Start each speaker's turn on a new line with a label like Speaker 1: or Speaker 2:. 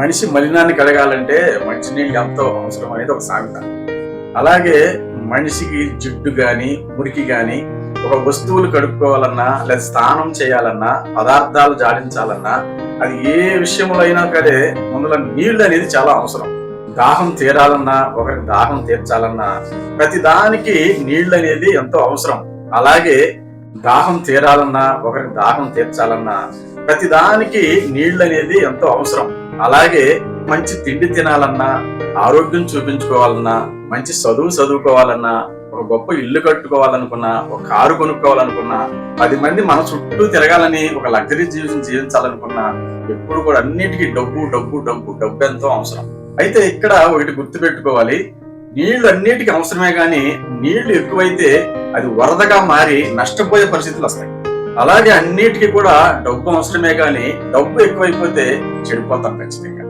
Speaker 1: మనిషి మలినాన్ని కడగాలంటే మంచినీళ్ళు ఎంతో అవసరం అనేది ఒక సామెత. అలాగే మనిషికి జిడ్డు కానీ మురికి కానీ ఒక వస్తువులు కడుక్కోవాలన్నా లేదా స్నానం చేయాలన్నా పదార్థాలు జాడించాలన్నా అది ఏ విషయంలో అయినా సరే ముందులో నీళ్ళు అనేది చాలా అవసరం. దాహం తీరాలన్నా ఒకరికి దాహం తీర్చాలన్నా ప్రతి దానికి నీళ్ళు అనేది ఎంతో అవసరం. అలాగే దాహం తీరాలన్నా ఒకరికి దాహం తీర్చాలన్నా ప్రతి దానికి నీళ్ళు అనేది ఎంతో అవసరం. అలాగే మంచి తిండి తినాలన్నా ఆరోగ్యం చూపించుకోవాలన్నా మంచి చదువు చదువుకోవాలన్నా ఒక గొప్ప ఇల్లు కట్టుకోవాలనుకున్నా ఒక కారు కొనుక్కోవాలనుకున్నా పది మంది మన చుట్టూ తిరగాలని ఒక లగ్జరీ జీవితం జీవించాలనుకున్నా ఎప్పుడు కూడా అన్నిటికీ డబ్బు డబ్బు డబ్బు డబ్బు ఎంతో అవసరం. అయితే ఇక్కడ ఒకటి గుర్తు పెట్టుకోవాలి నీళ్ళు అన్నిటికీ అవసరమే కానీ నీళ్ళు ఎక్కువైతే అది వరదగా మారి నష్టపోయే పరిస్థితులు వస్తాయి. అలాగే అన్నిటికీ కూడా డబ్బు అవసరమే కానీ డబ్బు ఎక్కువైపోతే చెడిపోతాం ఖచ్చితంగా.